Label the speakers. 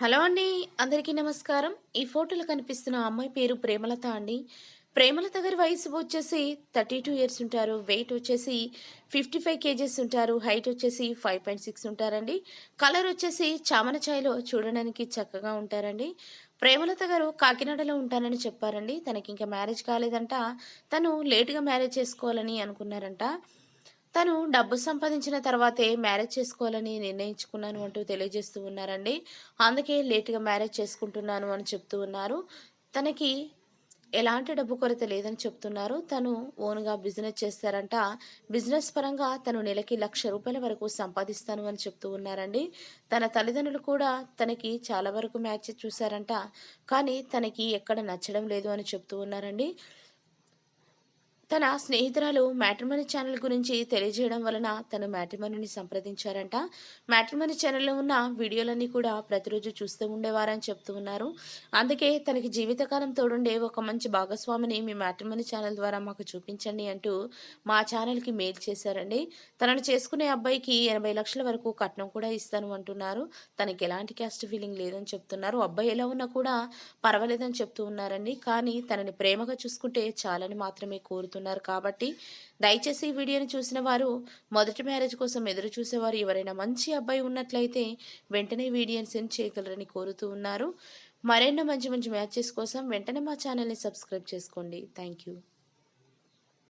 Speaker 1: Hello అండి అందరికీ నమస్కారం. ఈ ఫోటోలో కనిపిస్తున్న అమ్మాయి పేరు ప్రేమలత అండి. ప్రేమలత గారి వయసు వచ్చేసి థర్టీ టూ ఇయర్స్ ఉంటారు. వెయిట్ వచ్చేసి ఫిఫ్టీ ఫైవ్ కేజెస్ ఉంటారు. హైట్ వచ్చేసి ఫైవ్ పాయింట్ సిక్స్ ఉంటారండి. కలర్ వచ్చేసి చామన ఛాయ్లో చూడడానికి చక్కగా ఉంటారండి. ప్రేమలత గారు కాకినాడలో ఉంటానని చెప్పారండి. తనకి ఇంకా మ్యారేజ్ కాలేదంట. తను లేటుగా మ్యారేజ్ చేసుకోవాలని అనుకున్నారంట. తను డబ్బు సంపాదించిన తర్వాతే మ్యారేజ్ చేసుకోవాలని నిర్ణయించుకున్నాను అంటూ తెలియజేస్తూ ఉన్నారండి. అందుకే లేటుగా మ్యారేజ్ చేసుకుంటున్నాను అని చెప్తూ ఉన్నారు. తనకి ఎలాంటి డబ్బు కొరత లేదని చెప్తున్నారు. తను ఓన్గా బిజినెస్ చేస్తారంట. బిజినెస్ పరంగా తను నెలకి లక్ష రూపాయల వరకు సంపాదిస్తాను అని చెప్తూ ఉన్నారండి. తన తల్లిదండ్రులు కూడా తనకి చాలా వరకు మ్యాచ్ చూశారంట. కానీ తనకి ఎక్కడ నచ్చడం లేదు అని చెప్తూ ఉన్నారండి. తన స్నేహితురాలు మ్యాట్రిమనీ ఛానల్ గురించి తెలియజేయడం వలన తను మ్యాట్రిమనీని సంప్రదించారంట. మ్యాట్రిమనీ ఛానల్లో ఉన్న వీడియోలన్నీ కూడా ప్రతిరోజు చూస్తూ ఉండేవారని చెప్తూ ఉన్నారు. అందుకే తనకి జీవితకాలం తోడుండే ఒక మంచి భాగస్వామిని మీ మ్యాట్రిమనీ ఛానల్ ద్వారా మాకు చూపించండి అంటూ మా ఛానల్కి మెయిల్ చేశారండి. తనను చేసుకునే అబ్బాయికి ఎనభై లక్షల వరకు కట్నం కూడా ఇస్తాను అంటున్నారు. తనకి ఎలాంటి క్యాస్ట్ ఫీలింగ్ లేదని చెప్తున్నారు. అబ్బాయి ఎలా ఉన్నా కూడా పర్వాలేదని చెప్తూ ఉన్నారండి. కానీ తనని ప్రేమగా చూసుకుంటే చాలని మాత్రమే కోరుతున్నారు. కోరుతున్నారు కాబట్టి దయచేసి ఈ వీడియోని చూసిన వారు మొదటి మ్యారేజ్ కోసం ఎదురు చూసేవారు ఎవరైనా మంచి అబ్బాయి ఉన్నట్లయితే వెంటనే వీడియోని సెండ్ చేయగలరని కోరుతూ ఉన్నారు. మరెన్నో మంచి మంచి మ్యాచెస్ కోసం వెంటనే మా ఛానల్ని సబ్స్క్రైబ్ చేసుకోండి. Thank you